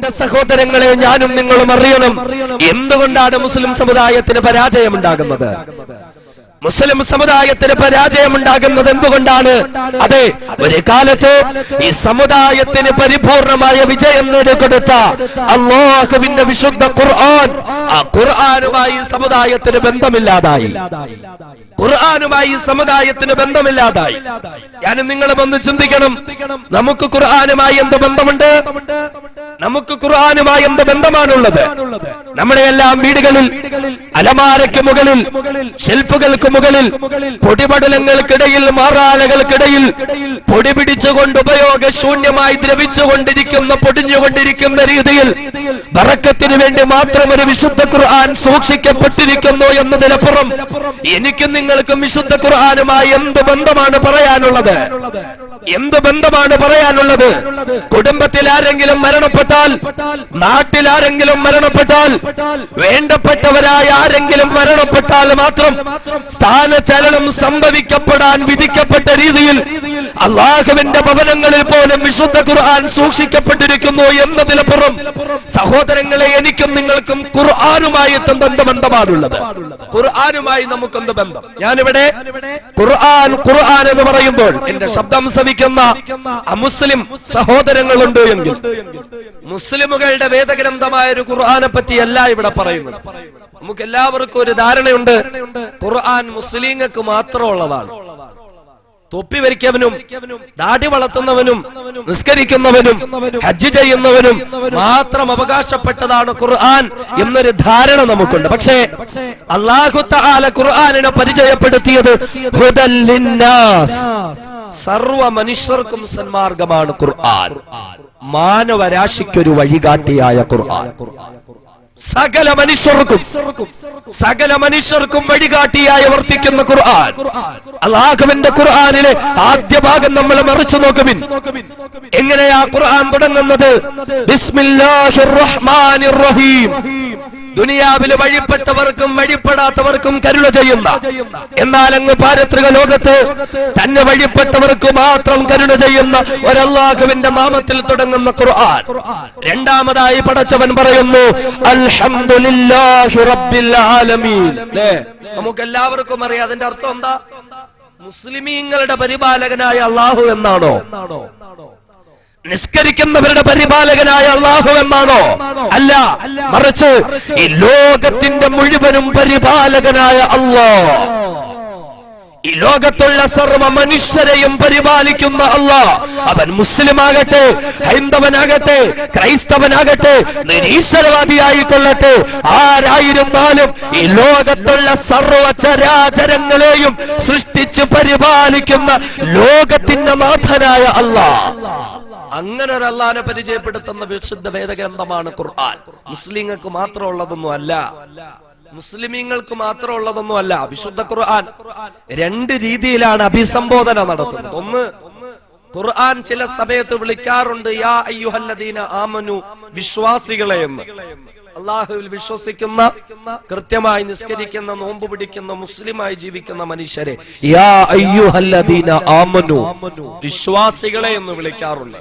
എന്റെ സഹോദരങ്ങളെ ഞാനും നിങ്ങളും അറിയണം. എന്തുകൊണ്ടാണ് മുസ്ലിം സമുദായത്തിന് പരാജയം ഉണ്ടാകുന്നത് മുസ്ലിം സമുദായത്തിന് പരാജയം ഉണ്ടാകുന്നത് എന്തുകൊണ്ടാണ്? അതെ ഒരു കാലത്ത് ഈ സമുദായത്തിന് പരിപൂർണമായ വിജയം നേടിക്കൊടുത്ത അള്ളാഹുവിന്റെ വിശുദ്ധ ഖുർആൻ ആ ഖുർആനുമായി സമുദായത്തിന് ബന്ധമില്ലാതായി. ഖുർആനുമായി സമുദായത്തിന് ബന്ധമില്ലാതായി. ഞാൻ നിങ്ങളും ഒന്ന് ചിന്തിക്കണം. നമുക്ക് ഖുർആാനുമായി എന്ത് ബന്ധമുണ്ട്? നമുക്ക് ഖുർആാനുമായി എന്ത് ബന്ധമാണുള്ളത്? നമ്മുടെ എല്ലാം വീടുകളിൽ അലമാരയ്ക്ക് മുകളിൽ ഷെൽഫുകൾക്ക് മുകളിൽ പൊടിപടലങ്ങൾക്കിടയിൽ മാറാലകൾക്കിടയിൽ പൊടി പിടിച്ചുകൊണ്ട് ഉപയോഗശൂന്യമായി ദ്രവിച്ചുകൊണ്ടിരിക്കുന്ന പൊടിഞ്ഞുകൊണ്ടിരിക്കുന്ന രീതിയിൽ ബറക്കത്തിന് വേണ്ടി മാത്രം ഒരു വിശുദ്ധ ഖുർആൻ സൂക്ഷിക്കപ്പെട്ടിരിക്കുന്നു എന്നതിനപ്പുറം എനിക്കും നിങ്ങൾക്കും വിശുദ്ധ ഖുർആനുമായി എന്ത് ബന്ധമാണ് പറയാനുള്ളത്? എന്ത് ബന്ധമാണ് പറയാനുള്ളത്? കുടുംബത്തിൽ ആരെങ്കിലും മരണപ്പെട്ടാൽ നാട്ടിൽ ആരെങ്കിലും മരണപ്പെട്ടാൽ വേണ്ടപ്പെട്ടവരായ ആരെങ്കിലും മരണപ്പെട്ടാൽ മാത്രം സ്ഥാനചലനം സംഭവിക്കപ്പെടാൻ വിധിക്കപ്പെട്ട രീതിയിൽ അള്ളാഹുവിന്റെ ഭവനങ്ങളിൽ പോലും വിശുദ്ധ ഖുർആൻ സൂക്ഷിക്കപ്പെട്ടിരിക്കുന്നു എന്നതിലപ്പുറം സഹോദരങ്ങളെ എനിക്കും നിങ്ങൾക്കും ഖുർആാനുമായി എന്ത് ബന്ധമാണുള്ളത് ഖുർആാനുമായി നമുക്കെന്ത് ബന്ധം? ഞാനിവിടെ ഖുർആൻ ഖുർആൻ എന്ന് പറയുമ്പോൾ എന്റെ ശബ്ദം ശ്രവിക്കുന്ന അമുസ്ലിം സഹോദരങ്ങളുണ്ട് എങ്കിൽ മുസ്ലിമുകളുടെ വേദഗ്രന്ഥമായ ഒരു ഖുർആനെ പറ്റിയല്ല ഇവിടെ പറയുന്നത്. നമുക്ക് എല്ലാവർക്കും ഒരു ധാരണയുണ്ട്. ഖുർആൻ മുസ്ലിങ്ങൾക്ക് മാത്രമുള്ളതാണ്. തൊപ്പി വരിക്കവനും ദാടി വളർത്തുന്നവനും നിസ്കരിക്കുന്നവനും ഹജ്ജ് ചെയ്യുന്നവനും മാത്രം അവകാശപ്പെട്ടതാണ് ഖുർആൻ എന്നൊരു ധാരണ നമുക്കുണ്ട്. പക്ഷേ തആല ഖുർആനിനെ പരിചയപ്പെടുത്തിയത് സർവ മനുഷ്യർക്കും സന്മാർഗമാണ് ഖുർആൻ. മാനവരാശിക്കൊരു വഴികാട്ടിയായ ഖുർആൻ. സകല മനുഷ്യർക്കും സകല മനുഷ്യർക്കും വഴികാട്ടിയായി വർത്തിക്കുന്ന ഖുർആൻ. അള്ളാഹുവിന്റെ ഖുർആനിലെ ആദ്യ ഭാഗം നമ്മൾ മറിച്ചു നോക്കുവിൻ. എങ്ങനെയാ ഖുർആൻ തുടങ്ങുന്നത്? ബിസ്മില്ലാഹിർ റഹ്മാനിർ റഹീം. ദുനിയാവിൽ വഴിപ്പെട്ടവർക്കും വഴിപ്പെടാത്തവർക്കും കരുണ ചെയ്യുന്ന എന്നാൽ അങ്ങ് പാരത്രിക ലോകത്ത് തന്നെ വഴിപ്പെട്ടവർക്ക് മാത്രം കരുണ ചെയ്യുന്ന ഒരല്ലാഹുവിന്റെ നാമത്തിൽ തുടങ്ങുന്ന ഖുർആൻ. രണ്ടാമതായി പടച്ചവൻ പറയുന്നു നമുക്ക് എല്ലാവർക്കും അറിയാം. അതിന്റെ അർത്ഥം എന്താ? മുസ്ലിമീങ്ങളുടെ പരിപാലകനായ അള്ളാഹു എന്നാണോ? നിസ്കരിക്കുന്നവരുടെ പരിപാലകനായ അള്ളാഹു എന്നാണോ? അല്ല. മറിച്ച് ഈ ലോകത്തിന്റെ മുഴുവനും പരിപാലകനായ അള്ളാ. ഈ ലോകത്തുള്ള സർവ മനുഷ്യരെയും പരിപാലിക്കുന്ന അള്ളാ. അവൻ മുസ്ലിമാകട്ടെ ഹൈന്ദവനാകട്ടെ ക്രൈസ്തവനാകട്ടെ നിരീശ്വരവാദിയായിക്കൊള്ളട്ടെ. ആരായിരുന്നാലും ഈ ലോകത്തുള്ള സർവ ചരാചരങ്ങളെയും സൃഷ്ടിച്ച് പരിപാലിക്കുന്ന ലോകത്തിന്റെ നാഥനായ അള്ളാ. അങ്ങനെ ഒരു പരിചയപ്പെടുത്തുന്ന വിശുദ്ധ വേദഗ്രന്ഥമാണ് ഖുർആൻ. മുസ്ലിങ്ങൾക്ക് മാത്രമുള്ളതൊന്നും അല്ല മുസ്ലിമീങ്ങൾക്ക് മാത്രമുള്ളതൊന്നും അല്ല വിശുദ്ധ ഖുർആൻ രണ്ട് രീതിയിലാണ് അഭിസംബോധന നടത്തുന്നത്. ഒന്ന് ഖുർആൻ ചില സമയത്ത് വിളിക്കാറുണ്ട് യാ ആമനു വിശ്വാസികളെ എന്ന്. അള്ളാഹുവിൽ വിശ്വസിക്കുന്ന കൃത്യമായി നിസ്കരിക്കുന്ന നോമ്പ് പിടിക്കുന്ന മുസ്ലിമായി ജീവിക്കുന്ന മനുഷ്യരെ വിശ്വാസികളെ എന്ന് വിളിക്കാറുണ്ട്.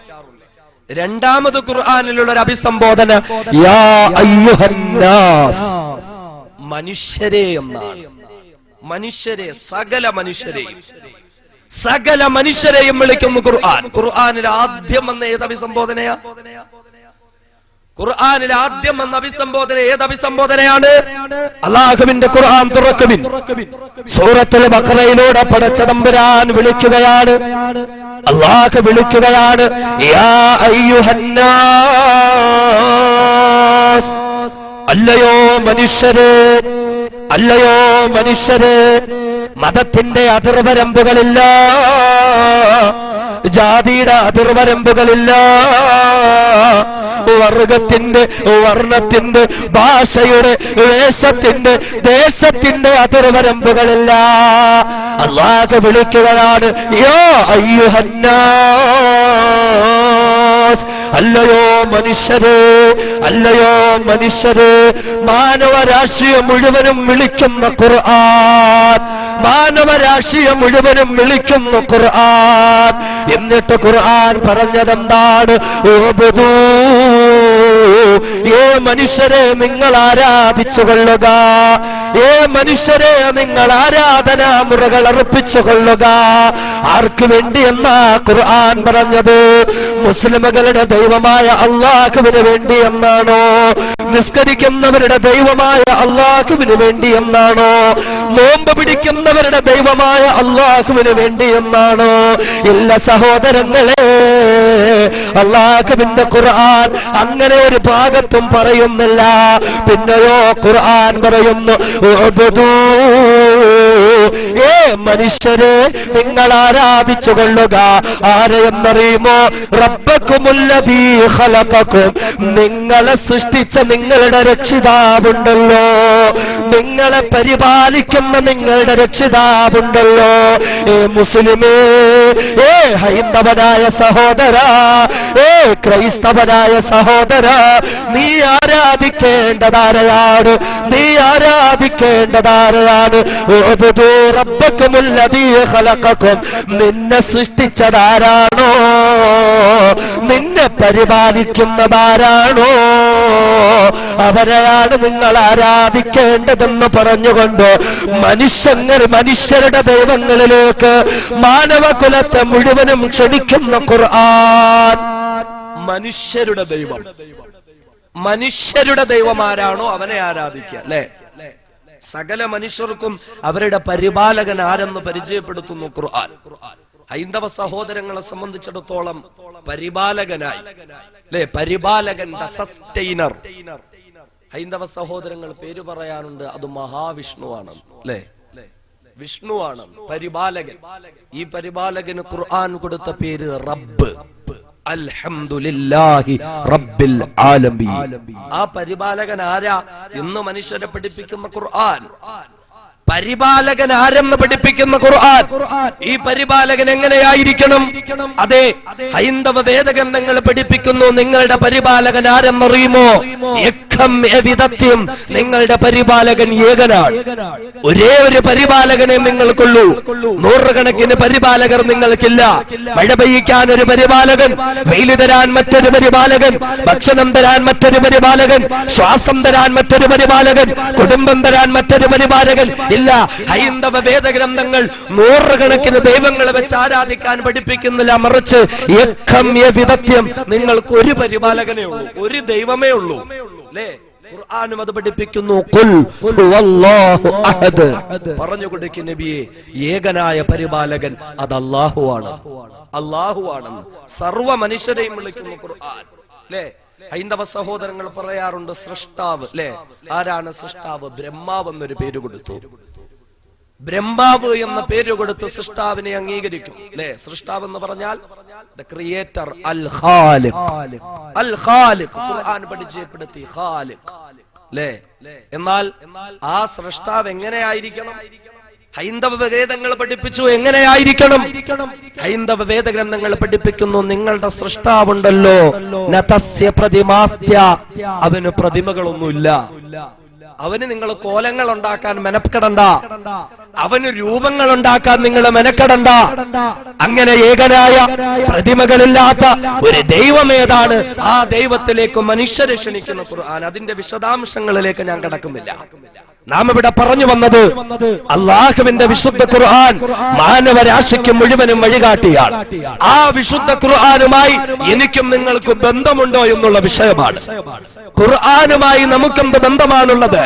രണ്ടാമത് ഖുർആാനിലുള്ള ഒരു അഭിസംബോധന യാ അയ്യുഹന്നാസ് മനുഷ്യരെ എന്നാണ്. മനുഷ്യരെ സകല മനുഷ്യരെയും സകല മനുഷ്യരെയും വിളിക്കുന്നു ഖുർആൻ. ഖുർആാനിൽ ആദ്യം വന്ന ഏത് അഭിസംബോധനയാ? ഖുർആനിൽ ആദ്യം വന്ന അഭിസംബോധന ഏത് അഭിസംബോധനയാണ്? അള്ളാഹുവിന്റെ ഖുർആൻ തുറക്കുവിൻ. സൂറത്തുൽ ബക്രയിലൂടെ പടച്ച തമ്പുരാൻ വിളിക്കുകയാണ്. അള്ളാഹ് വിളിക്കുകയാണ് അല്ലയോ മനുഷ്യരെ അല്ലയോ മനുഷ്യരെ മതത്തിന്റെ അതിർവരമ്പുകളില്ല ജാതിയുടെ അതിർവരമ്പുകളില്ല. വർഗത്തിന്റെ വർണത്തിന്റെ ഭാഷയുടെ വേഷത്തിന്റെ ദേശത്തിന്റെ അതിർവരമ്പുകളില്ല. അള്ളാഹ് വിളിക്കുകയാണ് യോ അയ്യുഹന്നാസ് അല്ലയോ മനുഷ്യരെ അല്ലയോ മനുഷ്യരെ മാനവരാശിയെ മുഴുവനും വിളിക്കുന്ന ഖുർആൻ മാനവരാശിയെ മുഴുവനും വിളിക്കുന്ന ഖുർആൻ. എന്നിട്ട് ഖുർആൻ പറഞ്ഞതെന്താണ്? ഏ മനുഷ്യരെ നിങ്ങൾ ആരാധിച്ചു കൊള്ളുക? ഏ മനുഷ്യരെ നിങ്ങൾ ആരാധനാ മുറകൾ അർപ്പിച്ചു കൊള്ളുക? ആർക്കു വേണ്ടി എന്നാ ഖുർആൻ പറഞ്ഞത്? മുസ്ലിമുകളുടെ ദൈവമായ അള്ളാഹുവിന് വേണ്ടി എന്നാണോ? നിസ്കരിക്കുന്നവരുടെ ദൈവമായ അള്ളാഹുവിന് വേണ്ടി എന്നാണോ? നോമ്പ് പിടിക്കുന്നവരുടെ ദൈവമായ അള്ളാഹുവിന് വേണ്ടി എന്നാണോ? ഇല്ല സഹോദരങ്ങളെ അള്ളാഹുവിന്റെ ഖുർആൻ അങ്ങനെ ഒരു ഭാഗത്തും പറയുന്നില്ല. പിന്നെയോ ഖുർആൻ പറയുന്നു ഉഅ്ബുദൂ. ഏ മനുഷ്യരെ നിങ്ങൾ ആരാധിച്ചു കൊള്ളുക. ആരെയെന്നറിയുമോ റബ്ബക്കുമുല്ലതീ നിങ്ങളെ സൃഷ്ടിച്ച നിങ്ങളുടെ രക്ഷിതാവുണ്ടല്ലോ. നിങ്ങളെ പരിപാലിക്കുന്ന നിങ്ങളുടെ രക്ഷിതാവുണ്ടല്ലോ. ഏ മുസ്ലിമേ ഏ ഹൈന്ദവനായ സഹോദര ഏ ക്രൈസ്തവനായ സഹോദര നീ ആരാധിക്കേണ്ടതാരയാണ്? നീ ആരാധിക്കേണ്ടതാരയാണ്? ഓ റബ്ബക്കുമുല്ലദീ ഖലഖക്കും നിന്നെ സൃഷ്ടിച്ചതാരാണോ? നിന്നെ പരിപാലിക്കുന്നതാരാണോ? അവരെയാണ് നിങ്ങൾ ആരാധിക്കേണ്ടതെന്ന് പറഞ്ഞുകൊണ്ട് മനുഷ്യങ്ങൾ മനുഷ്യരുടെ ദൈവങ്ങളിലേക്ക് മാനവകുലത്തെ മുഴുവനും ക്ഷണിക്കുന്ന ഖുർആൻ. മനുഷ്യരുടെ ദൈവം. മനുഷ്യരുടെ ദൈവമാരാണോ അവനെ ആരാധിക്കുക അല്ലെ? സകല മനുഷ്യർക്കും അവരുടെ പരിപാലകൻ ആരെന്ന് പരിചയപ്പെടുത്തുന്നു ഖുർആൻ. ഹൈന്ദവ സഹോദരങ്ങളെ സംബന്ധിച്ചിടത്തോളം പരിപാലകനായി അല്ലെ? പരിപാലകൻ സസ്റ്റൈനർ ഹൈന്ദവ സഹോദരങ്ങൾ പേര് പറയാനുണ്ട് അത് മഹാവിഷ്ണുവാണ് അല്ലെ? വിഷ്ണുവാണ് പരിപാലകൻ. ഈ പരിപാലകന് ഖുർആൻ കൊടുത്ത പേര് റബ്ബ്. അൽഹംദുലില്ലാഹി റബ്ബിൽ ആലമീൻ. ആ പരിപാലകൻ ആരാ ഇന്ന് മനുഷ്യരെ പഠിപ്പിക്കുന്ന ഖുർആൻ. പരിപാലകൻ ആരെന്ന് പഠിപ്പിക്കുന്ന ഖുർആൻ. ഈ പരിപാലകൻ എങ്ങനെയായിരിക്കണം? അതെ ഹൈന്ദവ വേദഗ്രന്ഥങ്ങൾ പഠിപ്പിക്കുന്നു. നിങ്ങളുടെ പരിപാലകൻ ആരെന്നറിയുമോ? എവിധത്യം നിങ്ങളുടെ പരിപാലകൻ ഏകനാണ് ഒരേ ഒരു പരിപാലകനെ നിങ്ങൾക്കുള്ളൂ. നൂറുകണക്കിന് പരിപാലകർ നിങ്ങൾക്കില്ല. മഴ പെയ്യിക്കാൻ ഒരു പരിപാലകൻ വെയിൽ തരാൻ മറ്റൊരു പരിപാലകൻ ഭക്ഷണം തരാൻ മറ്റൊരു പരിപാലകൻ ശ്വാസം തരാൻ മറ്റൊരു പരിപാലകൻ കുടുംബം തരാൻ മറ്റൊരു പരിപാലകൻ ഇല്ല. ഹൈന്ദവ വേദഗ്രന്ഥങ്ങൾ നൂറുകണക്കിന് ദൈവങ്ങളെ വെച്ച് ആരാധിക്കാൻ പഠിപ്പിക്കുന്നില്ല. മറിച്ച് നിങ്ങൾക്ക് ഒരു പരിപാലകനേ ഉള്ളൂ. ഒരു ദൈവമേ ഉള്ളൂ. അല്ലേ ഖുർആനും അത് പഠിപ്പിക്കുന്നു. പറഞ്ഞു കൊടുക്കും നബിയെ ഏകനായ പരിപാലകൻ അത് അല്ലാഹുവാണ്. ആണെന്ന് സർവ മനുഷ്യരെയും വിളിക്കുന്നു ഖുർആൻ. അല്ലേ ഹൈന്ദവ സഹോദരങ്ങൾ പറയാറുണ്ട് സൃഷ്ടാവ്. അല്ലെ ആരാണ് സൃഷ്ടാവ്? ബ്രഹ്മാവ് എന്നൊരു പേര് കൊടുത്തു. ബ്രഹ്മാവ് എന്ന പേര് കൊടുത്ത് സൃഷ്ടാവിനെ അംഗീകരിക്കും. അല്ലെ? സൃഷ്ടാവ് എന്ന് പറഞ്ഞാൽ ദ ക്രിയേറ്റർ അൽ ഖാലിഖ് അൽ ഖാലിഖ് ഖുർആൻ ഖാലിഖ്. അല്ലേ? എന്നാൽ ആ സൃഷ്ടാവ് എങ്ങനെയായിരിക്കണം? ഹൈന്ദവ വേദങ്ങൾ പഠിപ്പിച്ചു എങ്ങനെയായിരിക്കണം? ഹൈന്ദവ വേദഗ്രന്ഥങ്ങൾ പഠിപ്പിക്കുന്നു നിങ്ങളുടെ സൃഷ്ടാവുണ്ടല്ലോ. നതസ്യ പ്രതിമാസ്ത്യ. അവന് പ്രതിമകളൊന്നുമില്ല. അവന് നിങ്ങൾ കോലങ്ങൾ ഉണ്ടാക്കാൻ മെനക്കെടണ്ട. അവന് രൂപങ്ങൾ ഉണ്ടാക്കാൻ നിങ്ങൾ മെനക്കെടണ്ട. അങ്ങനെ ഏകനായ പ്രതിമകളില്ലാത്ത ഒരു ദൈവം ഏതാണ്? ആ ദൈവത്തിലേക്ക് മനുഷ്യരെ ക്ഷണിക്കുന്ന ഖുർആൻ. അതിന്റെ വിശദാംശങ്ങളിലേക്ക് ഞാൻ കടക്കുന്നില്ല. നാം ഇവിടെ പറഞ്ഞു വന്നത് അള്ളാഹുവിന്റെ വിശുദ്ധ ഖുർആൻ മാനവരാശിക്ക് മുഴുവനും വഴികാട്ടിയാണ്. ആ വിശുദ്ധ ഖുർആാനുമായി എനിക്കും നിങ്ങൾക്ക് ബന്ധമുണ്ടോ എന്നുള്ള വിഷയമാണ്. ഖുർആാനുമായി നമുക്കെന്ത് ബന്ധമാണുള്ളത്?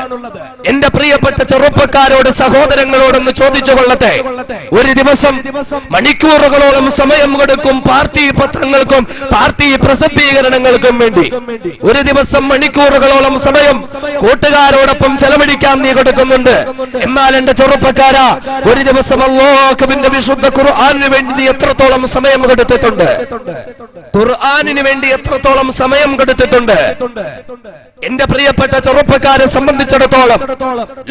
എന്റെ പ്രിയപ്പെട്ട ചെറുപ്പക്കാരോട് സഹോദരങ്ങളോടൊന്ന് ചോദിച്ചു കൊള്ളട്ടെ. ഒരു ദിവസം മണിക്കൂറുകളോളം സമയം കൊടുക്കും പാർട്ടി പത്രങ്ങൾക്കും പാർട്ടി പ്രസിദ്ധീകരണങ്ങൾക്കും വേണ്ടി. ഒരു ദിവസം മണിക്കൂറുകളോളം സമയം കൂട്ടുകാരോടൊപ്പം ചെലവഴിക്കാൻ നീ കൊടുക്കുന്നുണ്ട്. എന്നാൽ എന്റെ ചെറുപ്പക്കാരാ ഒരു ദിവസം അള്ളാഹുവിന്റെ വിശുദ്ധ ഖുർആാനിന് വേണ്ടി നീ എത്രത്തോളം സമയം കൊടുത്തിട്ടുണ്ട് ഖുർആാനിന് വേണ്ടി എത്രത്തോളം സമയം കൊടുത്തിട്ടുണ്ട് എന്റെ പ്രിയപ്പെട്ട ചെറുപ്പക്കാരെ സംബന്ധിച്ചിടത്തോളം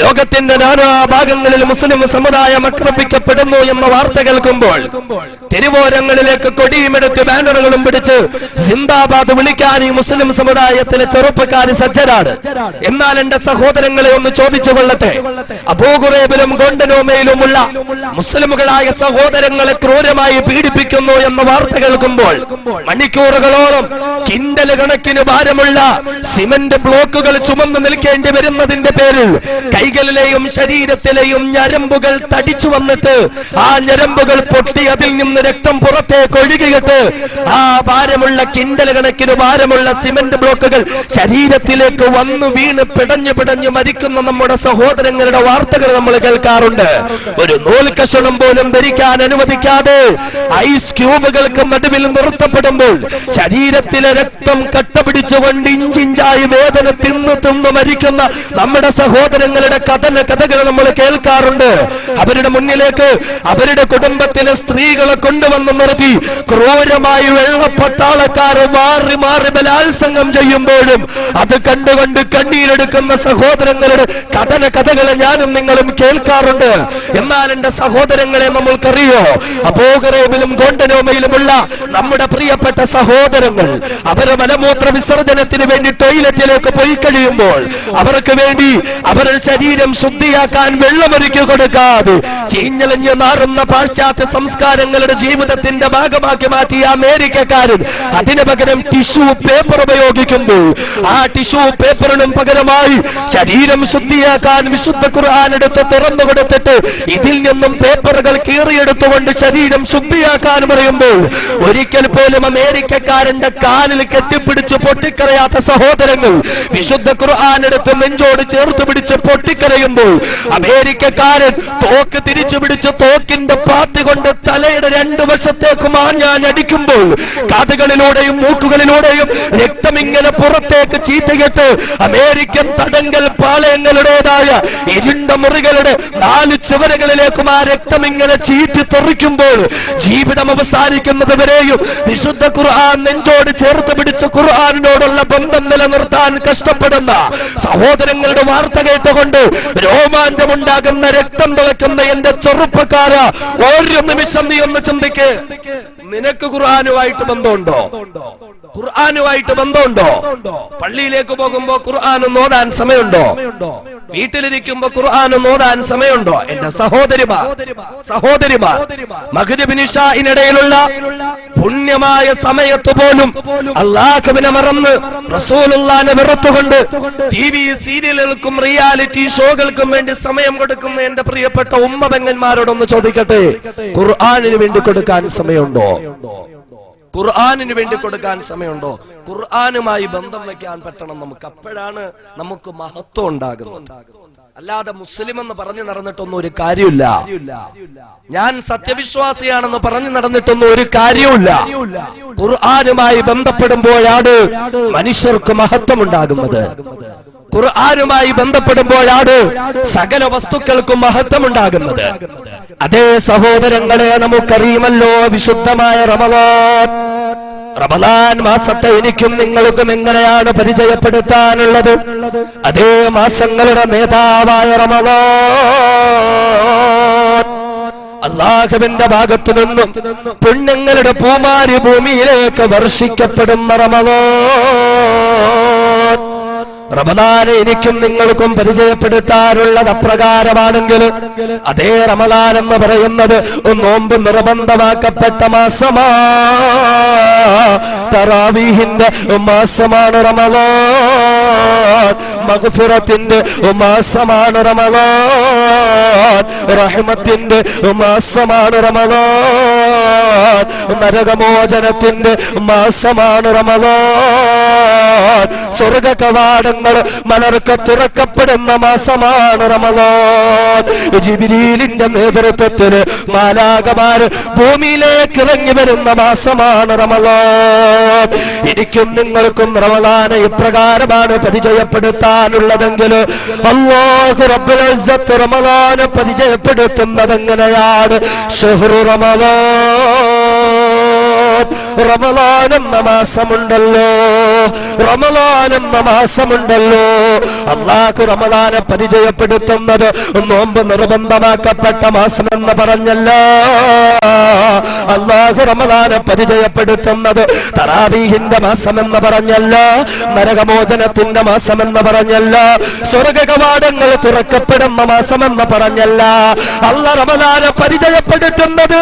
ലോകത്തിന്റെ നാനാ ഭാഗങ്ങളിൽ മുസ്ലിം സമുദായം ആക്രമിക്കപ്പെടുന്നു എന്ന വാർത്ത കേൾക്കുമ്പോൾ തെരുവോരങ്ങളിലേക്ക് കൊടിയുമെടുത്ത് ബാനറുകളും പിടിച്ച് സിന്ദാബാദ് വിളിക്കാൻ ഈ മുസ്ലിം സമുദായത്തിലെ ചെറുപ്പക്കാര് സജ്ജരാണ്. എന്നാൽ എന്നാൽ എന്റെ സഹോദരങ്ങളെ ഒന്ന് ചോദിച്ചു കൊള്ളട്ടെ. അബൂഖുറേബിലും ഗോണ്ടനോമയിലുമുള്ള മുസ്ലിമുകളായ സഹോദരങ്ങളെ ക്രൂരമായി പീഡിപ്പിക്കുന്നു എന്ന വാർത്ത കേൾക്കുമ്പോൾ മണിക്കൂറുകളോളം കിണ്ടൽ കണക്കിന് ഭാരമുള്ള സിമന്റ് ബ്ലോക്കുകൾ ചുമന്നു നിൽക്കേണ്ടി വരുന്നതിന്റെ പേരിൽ കൈകളിലെയും ശരീരത്തിലെയും ഞരമ്പുകൾ തടിച്ചു വന്നിട്ട് ആ ഞരമ്പുകൾ പൊട്ടി അതിൽ നിന്ന് രക്തം പുറത്തേക്ക് ഒഴുകിയിട്ട് ആ ഭാരമുള്ള കിണ്ടൽ കണക്കിന് ഭാരമുള്ള സിമന്റ് ബ്ലോക്കുകൾ ശരീരത്തിലേക്ക് വന്നു വീണ് പിടഞ്ഞു പിടഞ്ഞു മരിക്കുന്ന നമ്മുടെ സഹോദരങ്ങളുടെ വാർത്തകൾ നമ്മൾ കേൾക്കാറുണ്ട്. ഒരു നൂൽ കഷണം പോലും ധരിക്കാൻ അനുവദിക്കാതെ ഐസ് ക്യൂബുകൾക്ക് നടുവിൽ നിർത്തപ്പെടുമ്പോൾ ശരീരത്തിലെ രക്തം കട്ട പിടിച്ചുകൊണ്ട് ഇഞ്ചിഞ്ചായി വേദന തിന്ന് തിന്ന് മരിക്കുന്ന നമ്മുടെ സഹോദരങ്ങളുടെ കഥന കഥകൾ നമ്മൾ കേൾക്കാറുണ്ട്. അവരുടെ മുന്നിലേക്ക് അവരുടെ കുടുംബത്തിലെ സ്ത്രീകളെ കൊണ്ടുവന്ന് നിർത്തി ക്രൂരമായി വെള്ളപ്പട്ടാളക്കാർ മാറി മാറി ബലാത്സംഗം ചെയ്യുമ്പോഴും അത് കണ്ടുകൊണ്ട് കണ്ണീരെടുക്കുന്ന സഹോദരങ്ങളുടെ കഥന കഥകളെ ഞാനും നിങ്ങളും കേൾക്കാറുണ്ട്. എന്നാൽ എന്റെ സഹോദരങ്ങളെ നമ്മൾക്കറിയോ? അപോകറേബിലും ഗോണ്ടനോമയിലുമുള്ള നമ്മുടെ പ്രിയപ്പെട്ട സഹോദരങ്ങൾ അവരെ മലമൂത്ര വിസർജനത്തിന് വേണ്ടി ടോയ്ലറ്റിലേക്ക് പോയി കഴിയുമ്പോൾ അവർക്ക് വേണ്ടി അവരുടെ ശരീരം ശുദ്ധിയാക്കാൻ വെള്ളമൊരുക്കി കൊടുക്കാതെ ചീഞ്ഞലഞ്ഞ് നാറുന്ന പാശ്ചാത്യ സംസ്കാരങ്ങളുടെ ജീവിതത്തിന്റെ ഭാഗമാക്കി മാറ്റിയ അമേരിക്കക്കാരൻ. അതിന് പകരം ടിഷ്യൂ പേപ്പർ ഉപയോഗിക്കുമ്പോൾ ആ ടിഷ്യൂ പേപ്പറിനും പകരമായി ശരീരം ശുദ്ധിയാക്കാൻ വിശുദ്ധ ഖുർആൻ എടുത്ത് തുറന്നു കൊടുത്തിട്ട് ഇതിൽ നിന്നും പേപ്പറുകൾ കീറിയെടുത്തുകൊണ്ട് ശരീരം ശുദ്ധിയാക്കാൻ പറയുമ്പോൾ ഒരിക്കൽ പോലും അമേരിക്കക്കാരന്റെ കാലിൽ കെട്ടിപ്പിടിച്ച് പൊട്ടിക്കരയാത്ത സഹോദരങ്ങൾ വിശുദ്ധ ഖുർആൻ എടുത്ത് നെഞ്ചോട് ചേർത്ത് പിടിച്ച് പൊട്ടിക്കരയുമ്പോൾ അമേരിക്കക്കാരൻ തോക്ക് തിരിച്ചു പിടിച്ച് തോക്കിന്റെ പാത്തി കൊണ്ട് തലയുടെ രണ്ടു വശത്തേക്ക് മാഞ്ഞാൻ അടിക്കുമ്പോൾ കാതുകളിലൂടെയും മൂക്കുകളിലൂടെയും രക്തം ഇങ്ങനെ പുറത്തേക്ക് ചീറ്റയിട്ട് അമേരിക്കൻ തടങ്കൽ പാളയങ്ങളുടേതായ ഇരുണ്ട മുറികളുടെ നാല് ചുവരകളിലേക്കും ആ രക്തം ഇങ്ങനെ ചീറ്റി തെറിക്കുമ്പോൾ ജീവിതം അവസാനിക്കുന്നത് വരെയും വിശുദ്ധ ഖുർആൻ നെഞ്ചോട് ചേർത്ത് പിടിച്ച് ഖുർആാനിനോടുള്ള ബന്ധം നിലനിർത്താൻ കഷ്ടപ്പെടുന്ന സഹോദരങ്ങളുടെ വാർത്ത കേട്ടുകൊണ്ട് രോമാഞ്ചമുണ്ടാകുന്ന രക്തം തിളക്കുന്ന എന്റെ ചെറുപ്പക്കാര ഒരു നിമിഷം നീ ഒന്ന് ചിന്തിക്ക്. നിനക്ക് ഖുർആാനുമായിട്ട് ബന്ധമുണ്ടോ? ഖുർആാനുമായിട്ട് ബന്ധമുണ്ടോ? പള്ളിയിലേക്ക് പോകുമ്പോ ഖുർആാനും നോടാൻ സമയമുണ്ടോ? വീട്ടിലിരിക്കുമ്പോ ഖുർആൻ നോടാൻ സമയമുണ്ടോ? എന്റെ സഹോദരിമാർ സഹോദരിമാർ മകരബിനിഷയിനിടയിലുള്ള പുണ്യമായ സമയത്ത് പോലും അള്ളാഹുവിനെ മറന്ന് റസൂലുള്ളാനെ വെറുത്തുകൊണ്ട് ടി വി സീരിയലുകൾക്കും റിയാലിറ്റി ഷോകൾക്കും വേണ്ടി സമയം കൊടുക്കുന്ന എന്റെ പ്രിയപ്പെട്ട ഉമ്മ പെങ്ങന്മാരോടൊന്ന് ചോദിക്കട്ടെ? ഖുർആാനിന് വേണ്ടി കൊടുക്കാൻ സമയമുണ്ടോ? ഖുർആാനിന് വേണ്ടി കൊടുക്കാൻ സമയമുണ്ടോ? ഖുർആാനുമായി ബന്ധം വെക്കാൻ പറ്റണം നമുക്ക്. അപ്പോഴാണ് നമുക്ക് മഹത്വം ഉണ്ടാകുന്നത്. അല്ലാതെ മുസ്ലിം എന്ന് പറഞ്ഞു നടന്നിട്ടൊന്നും ഒരു കാര്യമില്ല. ഞാൻ സത്യവിശ്വാസിയാണെന്ന് പറഞ്ഞു നടന്നിട്ടൊന്നും ഒരു കാര്യമില്ല ഖുർആാനുമായി ബന്ധപ്പെടുമ്പോഴാണ് മനുഷ്യർക്ക് മഹത്വം ഉണ്ടാകുന്നത്. ഖുർആാനുമായി ബന്ധപ്പെടുമ്പോഴാണ് സകല വസ്തുക്കൾക്കും മഹത്വമുണ്ടാകുന്നത്. അതേ സഹോദരങ്ങളെ നമുക്കറിയുമല്ലോ വിശുദ്ധമായ റമദാൻ. റമദാൻ മാസത്തെ എനിക്കും നിങ്ങൾക്കും എങ്ങനെയാണ് പരിചയപ്പെടുത്താനുള്ളത്? അതേ മാസങ്ങളുടെ നേതാവായ റമദാൻ. അള്ളാഹുവിന്റെ ഭാഗത്തു നിന്നും പുണ്യങ്ങളുടെ പൂമാരി ഭൂമിയിലേക്ക് വർഷിക്കപ്പെടുന്ന റമദാൻ. റമദാനെ എനിക്കും നിങ്ങൾക്കും പരിചയപ്പെടുത്താറുള്ളത് അപ്രകാരമാണെങ്കിൽ അതേ റമദാൻ എന്ന് പറയുന്നത് നോമ്പ് നിർബന്ധമാക്കപ്പെട്ട മാസമാ തറാവീഹിന്റെ മാസമാണ് റമദാൻ മഗ്ഫിറത്തിന്റെ മാസമാണ് റമദാൻ റഹ്മത്തിന്റെ മാസമാണ് റമദാൻ നരകമോചനത്തിന്റെ മാസമാണ് റമദാൻ സ്വർഗ കവാടങ്ങൾ മലർക്ക് തുറക്കപ്പെടുന്ന മാസമാണ് റമദാൻ ജിബിലീലിന്റെ നേതൃത്വത്തിൽ മാലാകമാര് ഭൂമിയിലേക്ക് ഇറങ്ങി വരുന്ന മാസമാണ് റമദാൻ എനിക്കും നിങ്ങൾക്കും റമദാനെ ഇപ്രകാരമാണ് പരിചയപ്പെടുത്താനുള്ളതെങ്കിൽ റമദാനെ പരിചയപ്പെടുത്തുന്നത് എങ്ങനെയാണ് ഷഹ്റു നമാസമുണ്ടല്ലോ മാസമുണ്ടല്ലോ. റമദാൻ എന്ന മാസമുണ്ടല്ലോ. അള്ളാഹു റമദാനെ പരിചയപ്പെടുത്തുന്നത് നോമ്പ് നിർബന്ധമാക്കപ്പെട്ട മാസം എന്ന് പറഞ്ഞല്ലോ. അള്ളാഹു റമദാനെ പരിചയപ്പെടുത്തുന്നത് തറാവീഹിന്റെ മാസം എന്ന് പറഞ്ഞല്ലോ നരകമോചനത്തിന്റെ മാസം എന്ന് പറഞ്ഞല്ലോ സ്വർഗ കവാടങ്ങൾ തുറക്കപ്പെടുന്ന മാസം എന്ന് പറഞ്ഞല്ല. അല്ല റമദാനെ പരിചയപ്പെടുത്തുന്നത്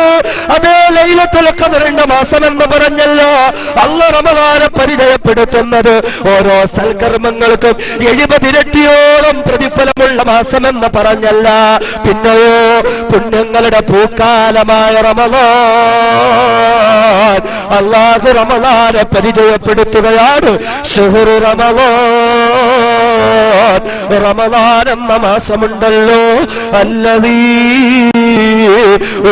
അതേ ലൈലത്തുൽ ഖദറിന്റെ മാസം എന്ന് പറഞ്ഞല്ലോ. അല്ല റമദാനെ പരിചയപ്പെടുത്തുന്നത് ഓരോ സൽക്കർമ്മങ്ങൾക്കും എഴുപതിരട്ടിയോളം പ്രതിഫലമുള്ള മാസം എന്ന് പറഞ്ഞല്ല. പിന്നെയോ പുണ്യങ്ങളുടെ പൂക്കാലമായ റമദാൻ. അള്ളാഹു റമദാനെ പരിചയപ്പെടുത്തുകയാണ് ഷുഹുറു റമദാൻ. റമദാൻ എന്ന മാസമുണ്ടല്ലോ. അല്ലതീ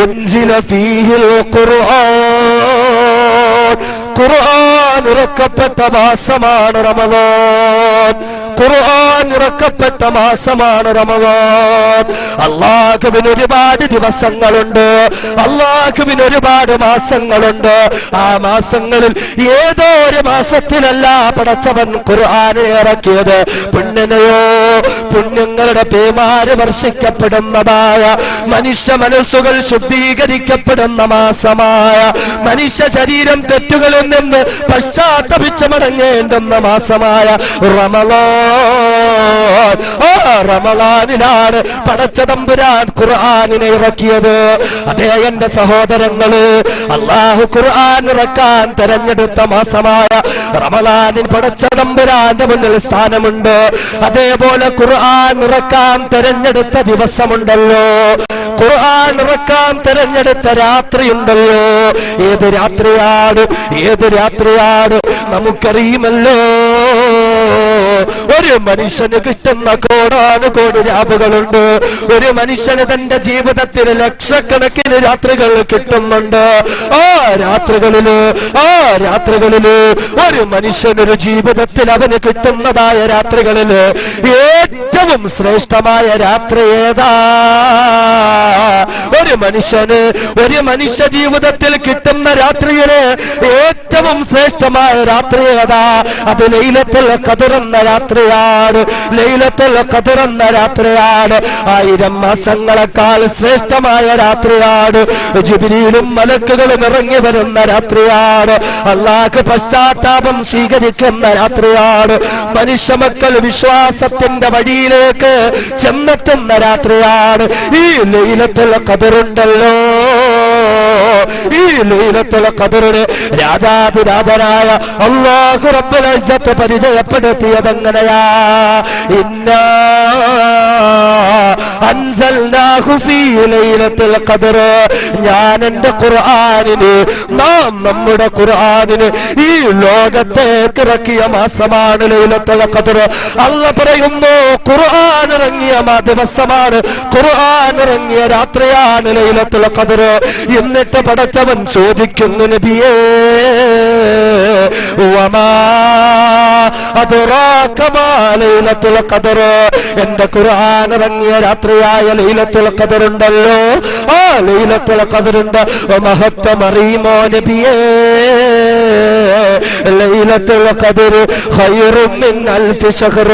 ഉൻസില ഫീഹിൽ ഖുർആൻ. ഖുർആൻ ഇറക്കപ്പെട്ട മാസമാണ് റമദാൻ. ഖുർആൻ ഇറക്കപ്പെട്ട മാസമാണ് റമദാൻ. അള്ളാഹുവിന് ഒരുപാട് ദിവസങ്ങളുണ്ട്. അള്ളാഹുവിന് ഒരുപാട് മാസങ്ങളുണ്ട്. ആ മാസങ്ങളിൽ ഏതോ ഒരു മാസത്തിലല്ല പടച്ചവൻ ഖുർആനെ ഇറക്കിയത്. പുണ്യനെയോ പുണ്യങ്ങളുടെ പേമാര് വർഷിക്കപ്പെടുന്നതായ മനുഷ്യ മനസ്സുകൾ ശുദ്ധീകരിക്കപ്പെടുന്ന മാസമായ മനുഷ്യ ശരീരം തെറ്റുകളിൽ നിന്ന് പശ്ചാത്തപിച്ച് മടങ്ങേണ്ടുന്ന മാസമായ റമലാൻ ആ റമലാനിലാണ് പടച്ചതമ്പുരാൻ ഖുർആാനിനെ ഇറക്കിയത്. അതേ എന്റെ സഹോദരങ്ങൾ അള്ളാഹു ഖുർആൻ ഇറക്കാൻ തെരഞ്ഞെടുത്ത മാസമായ റമലാനിൽ പടച്ചതമ്പുരാന്റെ മുന്നിൽ സ്ഥാനമുണ്ട്. അതേപോലെ ഖുർആൻ ഇറക്കാൻ തെരഞ്ഞെടുത്ത ദിവസമുണ്ടല്ലോ. ഖുർആൻ ഇറക്കാൻ തെരഞ്ഞെടുത്ത രാത്രിയുണ്ടല്ലോ. ഏത് രാത്രിയാണ്? ഏത് രാത്രിയാണ്? നമുക്കറിയുമല്ലോ. ഒരു മനുഷ്യന് കിട്ടുന്ന കോടാന് കോടി രാവുകളുണ്ട് ഒരു മനുഷ്യന് തന്റെ ജീവിതത്തിൽ ലക്ഷക്കണക്കിന് രാത്രികൾ കിട്ടുന്നുണ്ട്. ആ രാത്രികളിൽ ആ രാത്രികളിൽ ഒരു മനുഷ്യനൊരു ജീവിതത്തിൽ അവന് കിട്ടുന്നതായ രാത്രികളിൽ ഏറ്റവും ശ്രേഷ്ഠമായ രാത്രി ഏതാ? ഒരു മനുഷ്യന് ഒരു മനുഷ്യ ജീവിതത്തിൽ കിട്ടുന്ന രാത്രിയിൽ ഏറ്റവും ശ്രേഷ്ഠമായ രാത്രി ഏതാ? അത് ലൈലത്തിൽ കതിർന്ന രാത്രിയാണ്. ലൈലത്തിൽ കതിറന്ന രാത്രിയാണ്. ആയിരം മാസങ്ങളെക്കാൾ ശ്രേഷ്ഠമായ രാത്രിയാണ്. ജിബിരിയിലും മലക്കുകളും ഇറങ്ങി വരുന്ന രാത്രിയാണ്. അള്ളാഹ് പശ്ചാത്താപം സ്വീകരിക്കുന്ന രാത്രിയാണ്. മനുഷ്യ മക്കൾ വിശ്വാസത്തിന്റെ വഴിയിലേക്ക് ചെന്നെത്തുന്ന രാത്രിയാണ്. ഈ ലൈലത്തിൽ കതിറുണ്ടല്ലോ ഈ ലൈലത്തുൽ ഖദറിന് രാജാതിരാജനായ അല്ലാഹു റബ്ബുൽ ഇസ്സത്ത് പരിചയപ്പെടുത്തിയത് എങ്ങനെയാ ഇന്നാ ഞാൻ എന്റെ ഖുർആാനിന് നാം നമ്മുടെ ഖുർആാനിന് ഈ ലോകത്തേക്ക് ഇറക്കിയ മാസമാണ് ലൈലത്തുൽ ഖദർ അല്ല പറയുന്നു ഖുർആൻ ഇറങ്ങിയ ദിവസമാണ്. ഖുർആൻ ഇറങ്ങിയ രാത്രിയാണ് ലൈലത്തുൽ ഖദർ എന്നിട്ട് പടച്ചവൻ ചോദിക്കുന്നു നബിയേ. ഖദർ. എന്റെ ഖുർആൻ ഇറങ്ങിയ രാത്രിയായ ലൈലത്തുൽ ഖദർ ആ ലൈലത്തുൽ ഖദറുണ്ട് മഹത്വം അറിയുമോ നബിയേ? ലൈലത്തുൽ ഖദർ ഖൈറും മിൻ അൽഫി ശഹർ.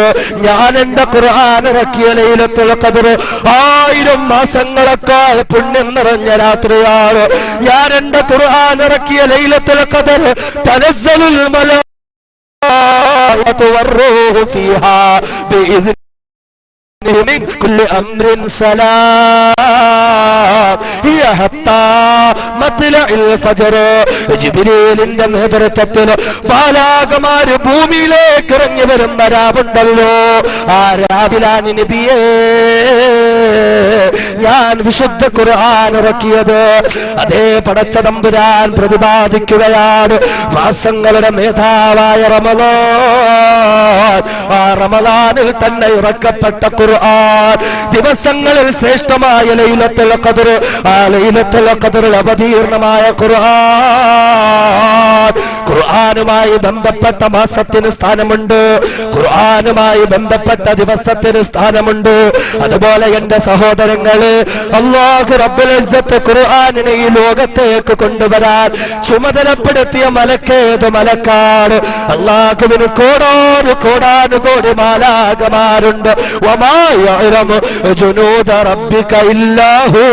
ഞാൻ എന്റെ ഖുർആൻ ഇറക്കിയ ലൈലത്തുൽ ഖദർ. ആയിരം മാസങ്ങളെക്കാൾ പുണ്യം നിറഞ്ഞ രാത്രിയാണ്. ഞാൻ എന്റെ ഖുർആൻ ഇറക്കിയ ലൈലത്തുൽ ഖദർ. തനസ്സലുൽ والروح فيها بإذن من كل أمر سلام يا حتى مطلع الفجر جبريل النهدر تطل بالاق مار بومي لك رن برم براب الدلو آراب نبيه ഞാൻ വിശുദ്ധ ഖുർആൻ ഇറക്കിയത്. അതേ പടച്ച തമ്പുരാൻ പ്രതിപാദിക്കുകയാണ്. മാസങ്ങളുടെ നേതാവായ റമദാൻ. ആ റമദാനിൽ തന്നെ ഇറക്കപ്പെട്ട ഖുർആൻ. ദിവസങ്ങളിൽ ശ്രേഷ്ഠമായ ലൈലത്തുൽ ഖദർ ആ ലൈലത്തുൽ ഖദറിൽ അവതീർണമായ ഖുർആൻ. ഖുർആനുമായി ബന്ധപ്പെട്ട മാസത്തിന് സ്ഥാനമുണ്ട്. ഖുർആനുമായി ബന്ധപ്പെട്ട ദിവസത്തിന് സ്ഥാനമുണ്ട്. അതുപോലെ എന്റെ സഹോദരങ്ങൾ അള്ളാഹു റബ്ബുൽ ഖുർആാനിനെ ഈ ലോകത്തേക്ക് കൊണ്ടുവരാൻ ചുമതലപ്പെടുത്തിയ മലക്കേത് മലക്കാണ്? അള്ളാഹുവിന് കോടാനു കോടാനു കോടി മാലാകമാരുണ്ട് യഅലമു ജുനൂദ റബ്ബിക ഇല്ലാഹു.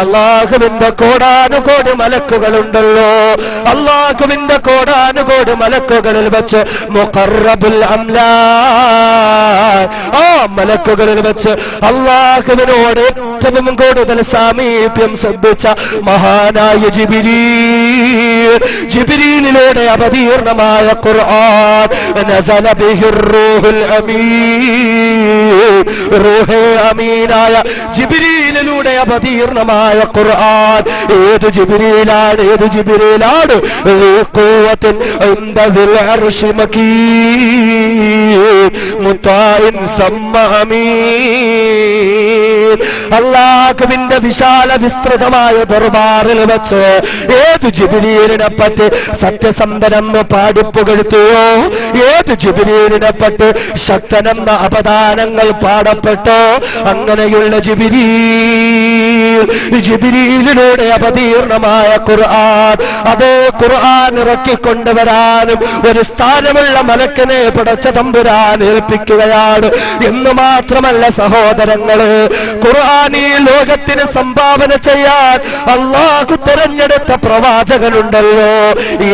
അള്ളാഹുവിന്റെ കോടാനുകോടി മലക്കുകളുണ്ടല്ലോ. അള്ളാഹുവിന്റെ കോടാനുകോടി മലക്കുകളിൽ വെച്ച് മുഖറബുൽ ആ മലക്കുകളിൽ വെച്ച് അള്ളാഹുവിനോട് ഏറ്റവും കൂടുതൽ സാമീപ്യം ശ്രദ്ധിച്ച മഹാനായ ജിബിരീ ജിബിരിയിലൂടെ അവതീർണമായ ഖുർആൻ നസല റൂഹുൽ അമീൻ. സങ്കീർണമായ ഖുർആൻ. ഏത് ജിബിരിയിലാണ് ഏത് ജിബിരിയിലാണ്? അള്ളാഹുവിന്റെ വിശാല വിസ്തൃതമായ ദർബാറിൽ വെച്ച് ഏത് ജിബിലീലിനെ പറ്റി സത്യസന്ധനെന്ന് പാടിപ്പുകഴുത്തിയോ ഏത് ജിബിലീലിനെ പറ്റി ശക്തനെന്ന അപദാനങ്ങൾ പാടപ്പെട്ടോ? അങ്ങനെയുള്ള ജിബിരീ ജിബിരിയിലൂടെ അപതീർണമായ ഖുർആൻ അതേ ഖുർആൻ ഇറക്കിക്കൊണ്ടുവരാനും ഒരു സ്ഥാനമുള്ള മലക്കനെ പടച്ച തമ്പുരാൻ ഏൽപ്പിക്കുകയാണ്. എന്ന് മാത്രമല്ല സഹോദരങ്ങൾ ഖുർആൻ ഈ ലോകത്തിന് സംഭാവന ചെയ്യാൻ അള്ളാഹു തെരഞ്ഞെടുത്ത പ്രവാചകനുണ്ടല്ലോ.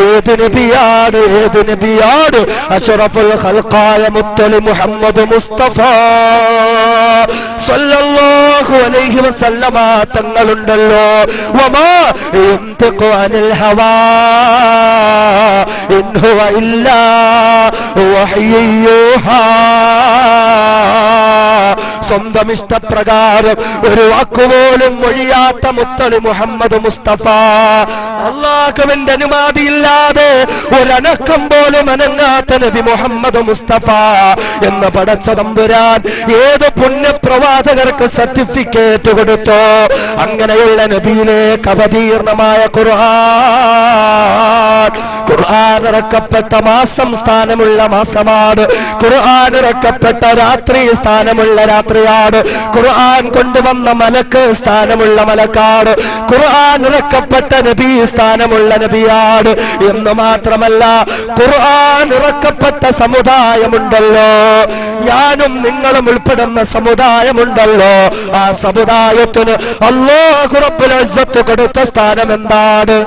ഏത് നബിയാണ് ഏത് നബിയാണ്? അഷറഫുൽ ഖൽഖായ മുത്തലി മുഹമ്മദ് മുസ്തഫ. സല്ലല്ലാഹു അലൈഹി വസല്ലമ തങ്ങളുണ്ടല്ലോ. വമാ യന്തിഖു അനിൽ ഹവാ. ഇൻ ഹുവ ഇല്ലാ സ്വന്തം ഇഷ്ടപ്രകാരം ഒരു വാക്കുപോലും മൊഴിയാത്ത മുത്തളി മുഹമ്മദ് മുസ്തഫ. അള്ളാഹുവിന്റെ അനുമതിയില്ലാതെ ഒരനക്കം പോലും അനങ്ങാത്ത നബി മുഹമ്മദ് മുസ്തഫ എന്ന് പടച്ച തമ്പുരാൻ ഏത് പുണ്യപ്രവാചകർക്ക് സർട്ടിഫിക്കറ്റ് കൊടുത്തോ അങ്ങനെയുള്ള നബിയിലെ കവതീർണമായ ഖുർആൻ. ഖുർആൻ മാസം സ്ഥാനമുള്ള മാസമാണ്. ഖുർആൻ രാത്രി സ്ഥാനമുള്ള രാത്രിയാണ് ഖുർആൻ കൊണ്ടുവന്ന മലക്ക് സ്ഥാനമുള്ള മലക്കാട്. ഖുർആൻ ഇറക്കപ്പെട്ട നബി സ്ഥാനമുള്ള നബിയാട് എന്ന് മാത്രമല്ല ഖുർആൻ ഇറക്കപ്പെട്ട സമുദായമുണ്ടല്ലോ. ഞാനും നിങ്ങളും ഉൾപ്പെടുന്ന സമുദായമുണ്ടല്ലോ. ആ സമുദായത്തിന് ഇസ്സത്ത് കൊടുത്ത സ്ഥാനം എന്താണ്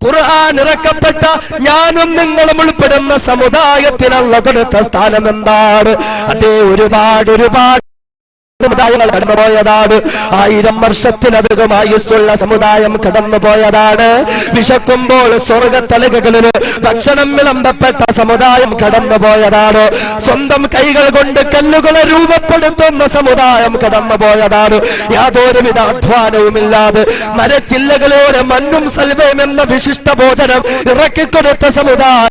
ഖുർആൻ ഇറക്കപ്പെട്ട ഞാനും നിങ്ങളും ഉൾപ്പെടുന്ന സമുദായത്തിനുള്ള കൊടുത്ത സ്ഥാനം എന്താണ് അതേ ഒരുപാട് ഒരുപാട് സമുദായങ്ങൾ കടന്നുപോയതാണ്. ആയിരം വർഷത്തിലധികം ആയുസ്സുള്ള സമുദായം കടന്നുപോയതാണ്. വിശക്കുമ്പോൾ സ്വർഗത്തലകകളിൽ ഭക്ഷണം വിളമ്പപ്പെട്ട സമുദായം കടന്നുപോയതാണ്. സ്വന്തം കൈകൾ കൊണ്ട് കല്ലുകളെ രൂപപ്പെടുത്തുന്ന സമുദായം കടന്നുപോയതാണ്. യാതൊരുവിധ അധ്വാനവുമില്ലാതെ മരച്ചില്ലകളോടെ മണ്ണും സൽവയും എന്ന വിശിഷ്ട ബോധനം ഇറക്കിക്കൊടുത്ത സമുദായം